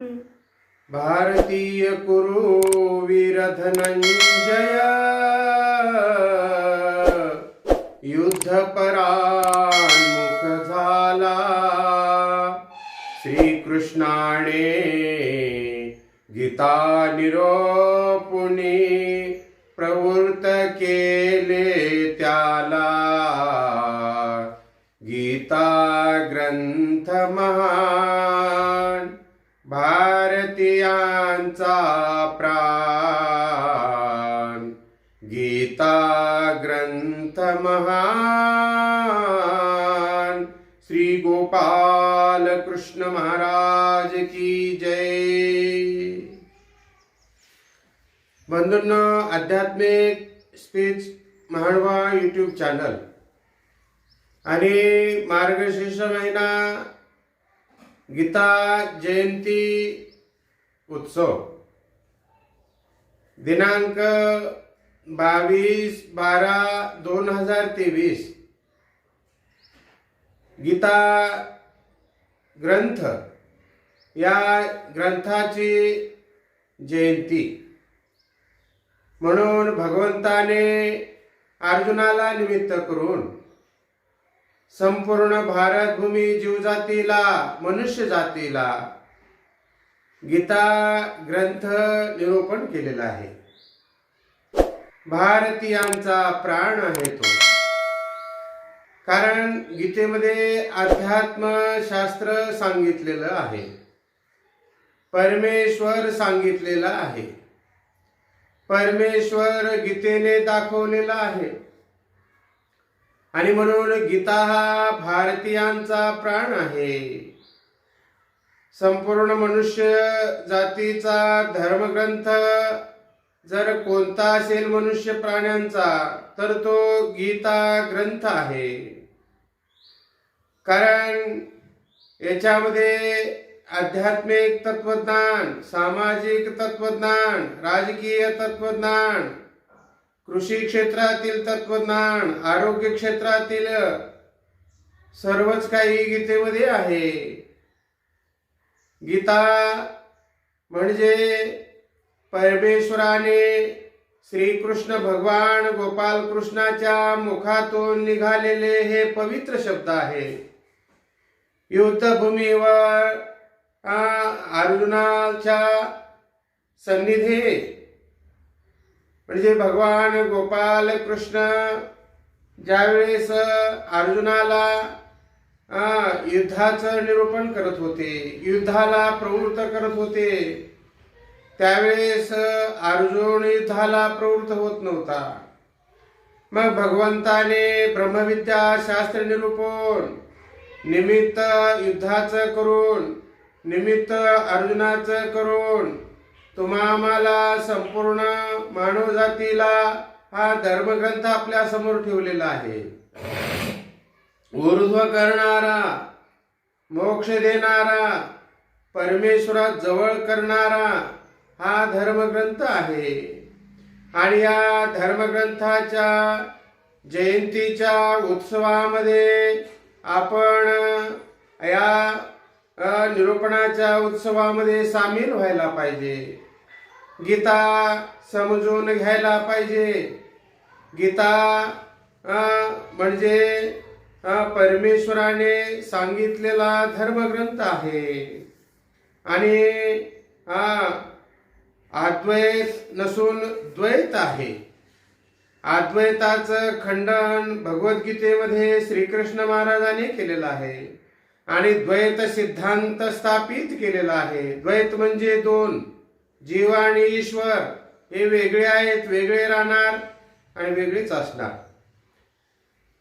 भारतीय कुरु वीरधनंजय युद्धपरान्मुख झाला। श्रीकृष्णाने गीता निरोपुनी प्रवृत्त केले त्याला। गीता ग्रंथ महा भारतीयांचा प्राण. गीता ग्रंथ महान. श्री गोपाल कृष्ण महाराज की जय. बंधूंनो आध्यात्मिक स्पीच महाडवा यूट्यूब चॅनल. आणि मार्गशीर्ष महिना गीता जयंती उत्सव. दिनांक बावीस बारा दोन हजार तेवीस. गीता ग्रंथ. या ग्रंथाची जयंती. म्हणून भगवंताने अर्जुनाला निमित्त करून संपूर्ण भारतभूमी जीवजातीला मनुष्य जातीला गीता ग्रंथ निरूपण केलेला आहे. भारतीयांचा प्राण आहे तो. कारण गीतेमध्ये अध्यात्म शास्त्र सांगितलेलं आहे. परमेश्वर सांगितलेला आहे. परमेश्वर गीतेने दाखवलेला आहे. आणि म्हणून गीता हा भारतीयांचा प्राण आहे. संपूर्ण मनुष्य जातीचा धर्मग्रंथ जर कोणता असेल मनुष्य प्राण्यांचा तर तो गीता ग्रंथ आहे. कारण याच्यामध्ये आध्यात्मिक तत्वज्ञान सामाजिक तत्वज्ञान राजकीय तत्वज्ञान कृषी क्षेत्रातील तत्वज्ञान आरोग्य क्षेत्रातील सर्वच काही गीतेमध्ये आहे. गीता म्हणजे परमेश्वराने श्रीकृष्ण भगवान गोपाल कृष्णाच्या मुखातून निघालेले हे पवित्र शब्द आहे. युद्धभूमीवर अर्जुनाच्या सन्निधी. म्हणजे भगवान गोपाल कृष्ण ज्यावेळेस अर्जुनाला युद्धाचं निरूपण करत होते. युद्धाला प्रवृत्त करत होते. त्यावेळेस अर्जुन युद्धाला प्रवृत्त होत नव्हता. मग भगवंताने ब्रह्मविद्या शास्त्र निरूपण निमित्त युद्धाचं करून निमित्त अर्जुनाचं करून तुम्हा आम्हाला संपूर्ण मानव जातीला हा धर्मग्रंथ आपल्यासमोर ठेवलेला आहे. ऊर्ध्व करणारा मोक्ष देणारा परमेश्वरात जवळ करणारा हा धर्मग्रंथ आहे. आणि या धर्मग्रंथाच्या जयंतीच्या उत्सवामध्ये आपण या निरूपणाच्या उत्सवामध्ये सामील व्हायला पाहिजे. गीता समजून घ्यायला पाहिजे. गीता म्हणजे परमेश्वराने सांगितलेला धर्मग्रंथ आहे. आणि हा अद्वैत नसून द्वैत आहे. अद्वैताचं खंडन भगवद्गीतेमध्ये श्रीकृष्ण महाराजांनी केलेलं आहे. आणि द्वैत सिद्धांत स्थापित केलेला आहे. द्वैत म्हणजे दोन. जीव आणि ईश्वर. हे वेगळे आहेत वेगळे राहणार आणि वेगळेच असणार.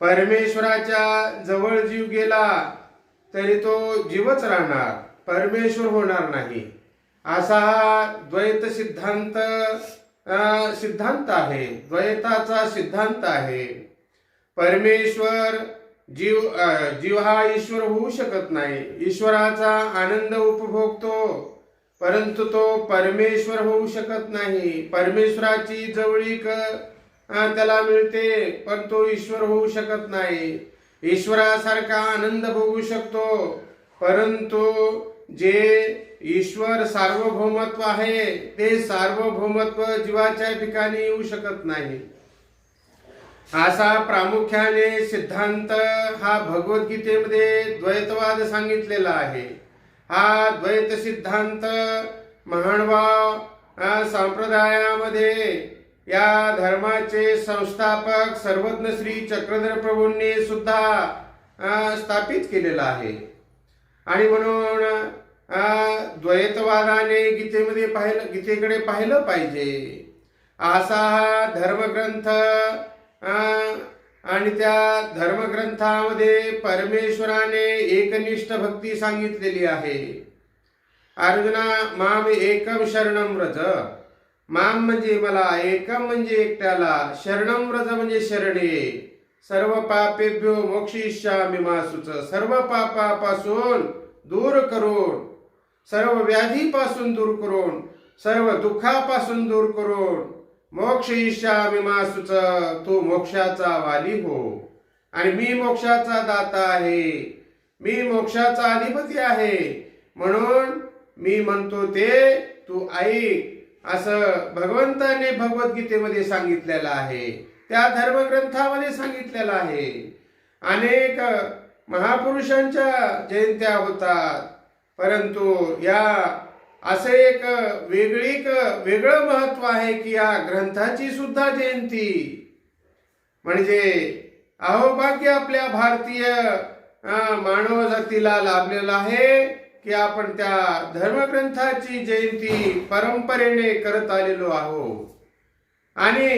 परमेश्वराच्या जवळ जीव गेला तरी तो जीवच राहणार. परमेश्वर होणार नाही. असा हा द्वैत सिद्धांत सिद्धांत आहे. द्वैताचा सिद्धांत आहे. परमेश्वर जीव जीव हा ईश्वर होऊ शकत नाही. ईश्वराचा आनंद उपभोगतो परंतु तो परमेश्वर होऊ शकत नाही. परमेश्वराची जवळीक त्याला मिळते पण तो ईश्वर होऊ शकत नाही. ईश्वरासारखा आनंद भोगू शकतो परंतु जे ईश्वर सार्वभौमत्व आहे ते सार्वभौमत्व जीवाच्या ठिकाणी येऊ शकत नाही. असा प्रामुख्याने सिद्धांत हा भगवद्गीतेमध्ये द्वैतवाद सांगितलेला आहे. हा द्वैत सिद्धांत महानुभाव संप्रदायामध्ये या धर्माचे संस्थापक सर्वज्ञ श्री चक्रधर प्रभूंनी सुद्धा स्थापित केलेला आहे. आणि म्हणून द्वैतवादाने गीतेमध्ये पाहिलं गीतेकडे पाहिलं पाहिजे. असा हा धर्मग्रंथ आणि त्या धर्मग्रंथामध्ये परमेश्वराने एकनिष्ठ भक्ती सांगितलेली आहे. अर्जुना माम एकम शरणम व्रत माम म्हणजे मला एकम म्हणजे एकट्याला शरणम व्रज म्हणजे शरणे. सर्व पापेभ्यो मोक्षिष्यामी मासूच सर्व पापापासून दूर करून सर्व व्याधीपासून दूर करून सर्व दुःखापासून दूर करून मोक्ष इष्यामी मासूच तू मोक्षाचा वाली हो. आणि मी मोक्षाचा दाता आहे. मी मोक्षाचा अधिपती आहे. म्हणून मी म्हणतो ते तू ऐक. असं भगवंताने भगवद्गीतेमध्ये सांगितलेलं आहे. त्या धर्मग्रंथामध्ये सांगितलेलं आहे. अनेक महापुरुषांच्या जयंत्या होतात. परंतु या असं एक वेगळी वेगळं महत्त्व आहे की या ग्रंथाची सुद्धा जयंती. म्हणजे अहोभाग्य आपल्या भारतीय मानव जातीला लाभलेलं आहे. की आपण त्या धर्मग्रंथाची जयंती परंपरेने करत आलेलो आहोत आणि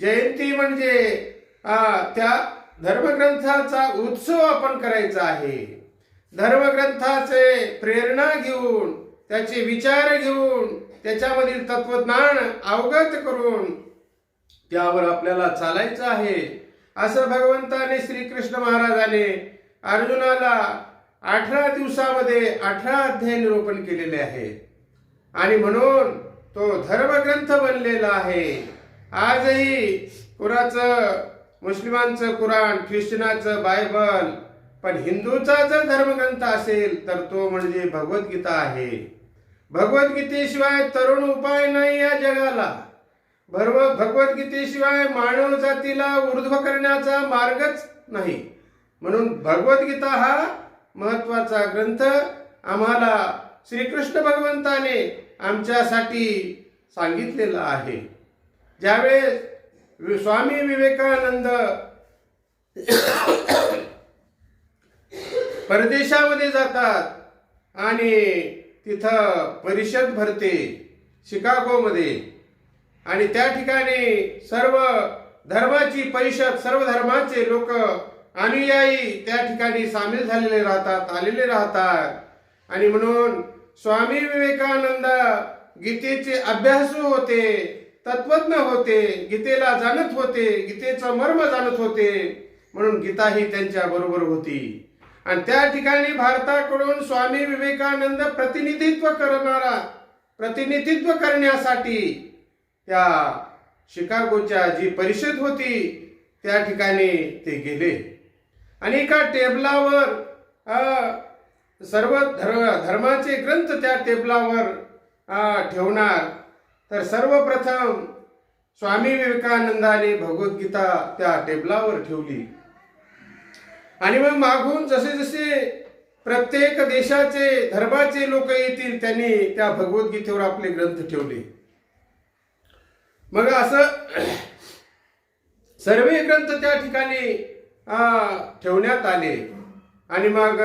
जयंती म्हणजे त्या धर्मग्रंथाचा उत्सव आपण करायचा आहे. धर्मग्रंथाचे प्रेरणा घेऊन त्याचे विचार घेऊन त्याच्यामधील तत्वज्ञान अवगत करून त्यावर आपल्याला चालायचं आहे. असं भगवंताने श्रीकृष्ण महाराजाने अर्जुनाला अठरा दिवसामध्ये अठरा अध्याय निरूपण केलेले आहे. आणि म्हणून तो धर्मग्रंथ बनलेला आहे. आजही कुराचं मुस्लिमांचं कुराण ख्रिश्चनाचं बायबल पण हिंदूचा जर धर्मग्रंथ असेल तर तो म्हणजे भगवद्गीता आहे. भगवद्गीतेशिवाय तरुण उपाय नाही या जगाला. भरव भगवद्गीतेशिवाय मानव जातीला ऊर्ध्व करण्याचा मार्गच नाही. म्हणून भगवद्गीता हा महत्त्वाचा ग्रंथ आम्हाला श्रीकृष्ण भगवंताने आमच्यासाठी सांगितलेला आहे. ज्यावेळेस स्वामी विवेकानंद परदेशामध्ये जातात आणि तिथं परिषद भरते शिकागोमध्ये आणि त्या ठिकाणी सर्व धर्माची परिषद सर्व धर्माचे लोक अनुयायी त्या ठिकाणी सामील झालेले राहतात आलेले राहतात. आणि म्हणून स्वामी विवेकानंद गीतेचे अभ्यासू होते तत्वज्ञ होते गीतेला जाणत होते गीतेचं मर्म जाणत होते. म्हणून गीता ही त्यांच्या बरोबर होती. आणि त्या ठिकाणी भारताकडून स्वामी विवेकानंद प्रतिनिधित्व करणारा प्रतिनिधित्व करण्यासाठी त्या शिकागोच्या जी परिषद होती त्या ठिकाणी ते गेले. आणि एका टेबलावर अ, सर्व धर्म धर्माचे ग्रंथ त्या टेबलावर ठेवणार. तर सर्वप्रथम स्वामी विवेकानंदाने भगवद्गीता त्या टेबलावर ठेवली. आणि मग मागून जसे जसे प्रत्येक देशाचे धर्माचे लोक येतील त्यांनी त्या भगवद्गीतेवर आपले ग्रंथ ठेवले. मग असं सर्व ग्रंथ त्या ठिकाणी ठेवण्यात आले. आणि मग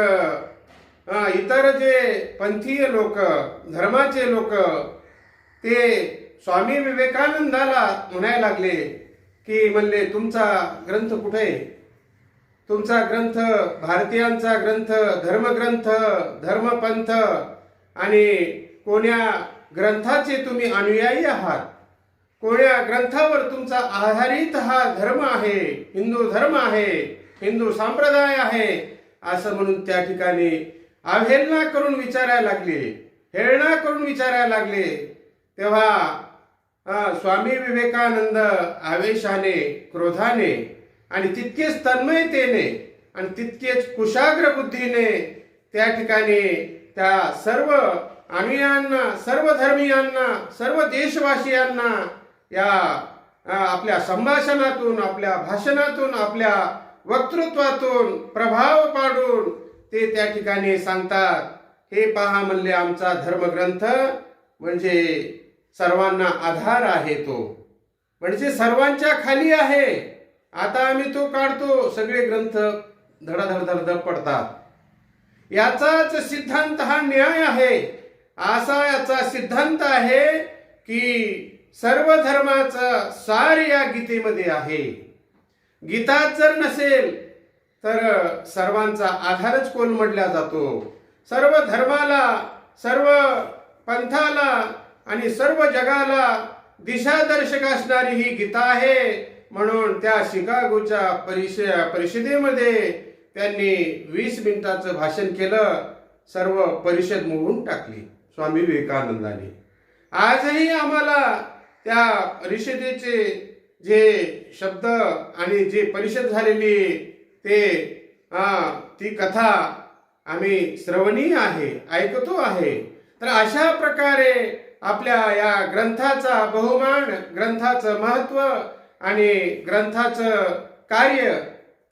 इतर जे पंथीय लोक धर्माचे लोक ते स्वामी विवेकानंदाला म्हणायला लागले की म्हणले तुमचा ग्रंथ कुठे आहे? तुमचा ग्रंथ भारतीयांचा ग्रंथ धर्मग्रंथ धर्मपंथ आणि कोण्या ग्रंथाचे तुम्ही अनुयायी आहात? कोण्या ग्रंथावर तुमचा आधारित हा धर्म आहे? हिंदू धर्म आहे हिंदू संप्रदाय आहे असं म्हणून त्या ठिकाणी अवहेलना करून विचारायला लागले हेळणा करून विचारायला लागले. तेव्हा स्वामी विवेकानंद आवेशाने क्रोधाने आणि तितकेच तन्मयतेने आणि तितकेच कुशाग्र बुद्धीने त्या ठिकाणी त्या सर्व अनुयांना सर्व धर्मीयांना सर्व देशवासियांना या आपल्या संभाषणातून आपल्या भाषणातून आपल्या वक्तृत्वातून प्रभाव पाडून ते त्या ठिकाणी सांगतात. हे पहा म्हणले आमचा धर्मग्रंथ म्हणजे सर्वांना आधार आहे तो. म्हणजे सर्वांच्या खाली आहे. आता आम्ही तो काढतो. सगळे ग्रंथ धडाधड धडधड पडतात. याचाच सिद्धांत हा न्याय आहे. असा याचा सिद्धांत आहे की सर्व धर्माचा सार या गीतेमध्ये आहे. गीतात जर नसेल तर सर्वांचा आधारच कोण म्हटला जातो? सर्व धर्माला सर्व पंथाला आणि सर्व जगाला दिशादर्शक असणारी ही गीता आहे. म्हणून त्या शिकागोच्या परिष परिषदेमध्ये त्यांनी वीस मिनिटाचं भाषण केलं सर्व परिषद मोडून टाकली स्वामी विवेकानंदाने. आजही आम्हाला त्या परिषदेचे जे शब्द आणि जे परिषद झालेली ते ती कथा आम्ही श्रवणीय आहे ऐकतो आहे. तर अशा प्रकारे आपल्या या ग्रंथाचा बहुमान ग्रंथाचं महत्त्व आणि ग्रंथाचं कार्य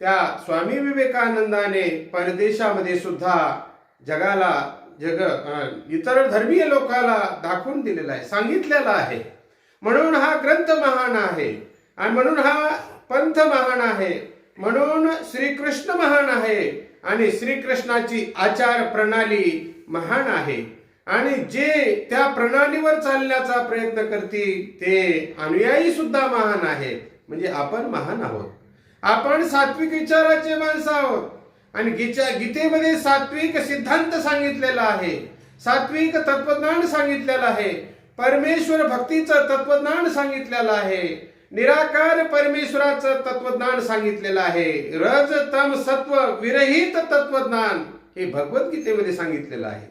त्या स्वामी विवेकानंदाने परदेशामध्ये सुद्धा जगाला जग इतर धर्मीय लोकाला दाखवून दिलेला आहे सांगितलेला आहे. म्हणून हा ग्रंथ महान आहे. आणि म्हणून हा पंथ महान आहे. म्हणून श्रीकृष्ण महान आहे. आणि श्रीकृष्णाची आचार प्रणाली महान आहे. आणि जे त्या प्रणालीवर चालण्याचा प्रयत्न करतील ते अनुयायी सुद्धा महान आहेत. म्हणजे आपण महान आहोत. आपण सात्विक विचाराचे माणसं आहोत. आणि गीच्या गीतेमध्ये सात्विक सिद्धांत सांगितलेला आहे. सात्विक तत्वज्ञान सांगितलेलं आहे. परमेश्वर भक्तीचं तत्वज्ञान सांगितलेलं आहे. निराकार परमेश्वराचं तत्वज्ञान सांगितलेलं आहे. रज तम सत्व विरहित तत्वज्ञान हे भगवद्गीतेमध्ये सांगितलेलं आहे.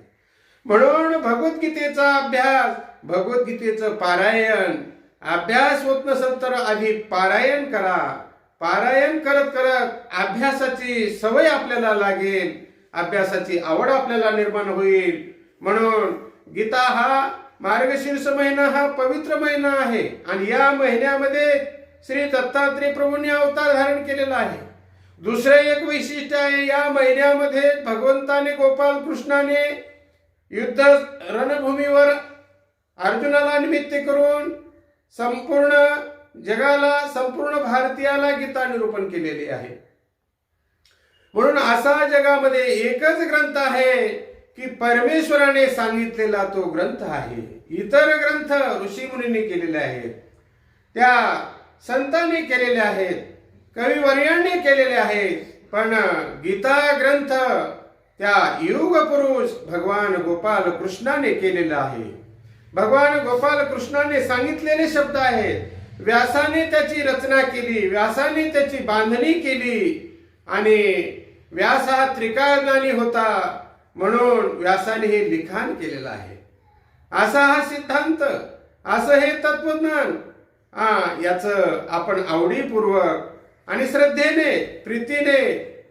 म्हणून भगवद्गीतेचा अभ्यास भगवद्गीतेचं पारायण अभ्यास होत नसेल तर आधी पारायण करा. पारायण करत करत अभ्यासाची सवय आपल्याला लागेल. अभ्यासाची आवड आपल्याला निर्माण होईल. म्हणून गीता हा मार्गशीर्ष महिना हा पवित्र महिना आहे आणि या महिन्यामध्ये श्री दत्तात्रय प्रभूंनी अवतार धारण केलेला आहे. दुसरे एक वैशिष्ट्य आहे या महिन्यामध्ये भगवंताने गोपाल कृष्णाने युद्ध रणभूमीवर अर्जुनाला निमित्त करून संपूर्ण जगाला संपूर्ण भारतीयाला गीता निरूपण केलेले आहे. म्हणून असा जगामध्ये एकच ग्रंथ आहे की परमेश्वराने सांगितलेला तो ग्रंथ आहे. इतर ग्रंथ ऋषीमुनींनी केलेले आहेत. त्या संतांनी केलेले आहेत. कविवर्यांनी केलेले आहेत. पण गीता ग्रंथ त्या युग पुरुष भगवान गोपाल कृष्णाने केलेला आहे. भगवान गोपाल कृष्णाने सांगितलेले शब्द आहेत. व्यासाने त्याची रचना केली व्यासाने त्याची बांधणी केली आणि व्यास हा त्रिकाळज्ञानी होता. म्हणून व्यासाने हे लिखाण केलेलं आहे. असा हा सिद्धांत असं हे तत्वज्ञान. हा याचं आपण आवडीपूर्वक आणि श्रद्धेने प्रीतीने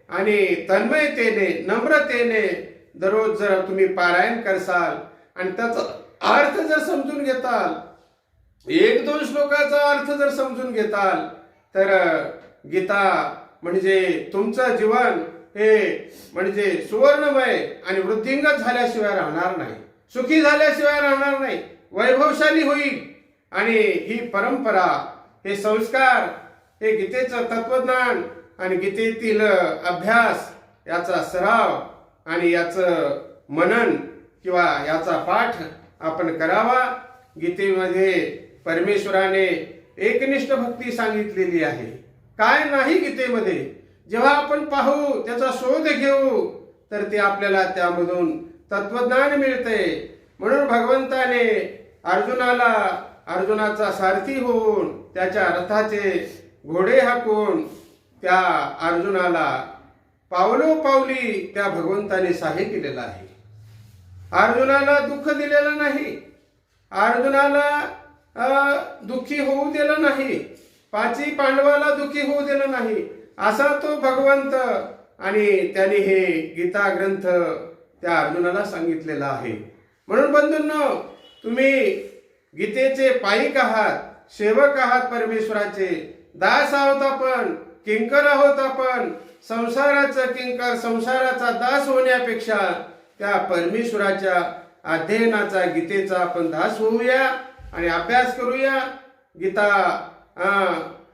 आणि तन्मयतेने नम्रतेने दररोज जर तुम्ही पारायण करसाल आणि त्याचा अर्थ जर समजून घेताल एक दोन श्लोकाचा अर्थ जर समजून घेताल तर गीता म्हणजे तुमचं जीवन हे म्हणजे सुवर्णमय आणि वृद्धिंगत झाल्याशिवाय राहणार नाही. सुखी झाल्याशिवाय राहणार नाही. वैभवशाली होईल. आणि ही परंपरा हे संस्कार हे गीतेचं तत्वज्ञान आणि गीतेतील अभ्यास याचा सराव आणि याचं मनन किंवा याचा पाठ आपण करावा. गीतेमध्ये परमेश्वराने एकनिष्ठ भक्ती सांगितलेली आहे. काय नाही गीतेमध्ये? जेव्हा आपण पाहू त्याचा शोध घेऊ तर ते आपल्याला त्यामधून तत्वज्ञान मिळते. म्हणून भगवंताने अर्जुनाला अर्जुनाचा सारथी होऊन त्याच्या रथाचे घोडे हाकून त्या अर्जुनाला पावलो पावली त्या भगवंताने सहाय्य दिलेला आहे. अर्जुनाला दुःख दिलेलं नाही. अर्जुनाला दुःखी होऊ दिलं नाही. पाची पांडवाला दुःखी होऊ दिलं नाही. असा तो भगवंत आणि त्याने हे गीता ग्रंथ त्या अर्जुनाला सांगितलेला आहे. म्हणून बंधूंनो तुम्ही गीतेचे पायिक आहात सेवक आहात परमेश्वराचे दास आहोत आपण किंकर आहोत आपण संसाराचं किंकर संसाराचा दास होण्यापेक्षा त्या परमेश्वराच्या अध्ययनाचा गीतेचा आपण दास होऊया आणि अभ्यास करूया गीता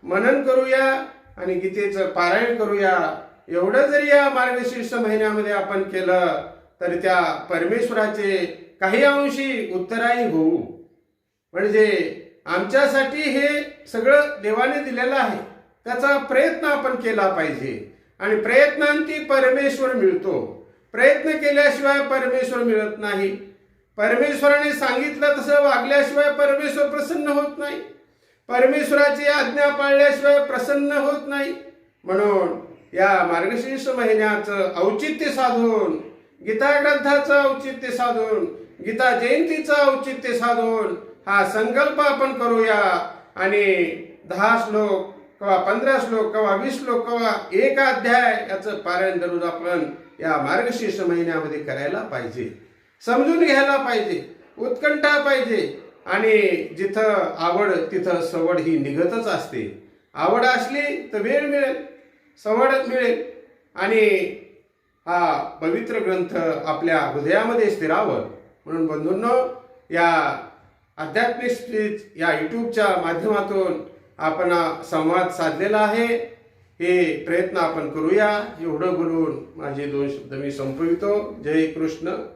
मनन करूया. आणि गीतेचं पारायण करूया. एवढं जरी या मार्गशीर्ष महिन्यामध्ये आपण केलं तर त्या परमेश्वराचे काही अंशी उत्तराई होऊ. म्हणजे आमच्यासाठी हे सगळं देवाने दिलेलं आहे. त्याचा प्रयत्न आपण केला पाहिजे. आणि प्रयत्नांती परमेश्वर मिळतो. प्रयत्न केल्याशिवाय परमेश्वर मिळत नाही. परमेश्वराने सांगितलं तसं वागल्याशिवाय परमेश्वर प्रसन्न होत नाही. परमेश्वराची आज्ञा पाळल्याशिवाय प्रसन्न होत नाही. म्हणून या मार्गशीर्ष महिन्याचं औचित्य साधून गीता ग्रंथाचं औचित्य साधून गीता जयंतीचं औचित्य साधून हा संकल्प आपण करूया. आणि दहा श्लोक किंवा पंधरा श्लोक किंवा वीस श्लोक किंवा एक अध्याय याचं पारायण दररोज आपण या मार्गशीर्ष महिन्यामध्ये करायला पाहिजे. समजून घ्यायला पाहिजे. उत्कंठा पाहिजे. आणि जिथं आवड तिथं सवड ही निघतच असते. आवड असली तर वेळ मिळेल सवड मिळेल. आणि हा पवित्र ग्रंथ आपल्या हृदयामध्ये स्थिरावं. म्हणून बंधूंनो या आध्यात्मिक स्पीच या यूट्यूबच्या माध्यमातून आपण संवाद साधलेला आहे. हे प्रयत्न आपण करूया. एवढं बोलून माझे दोन शब्द मी संपवितो. जय कृष्ण.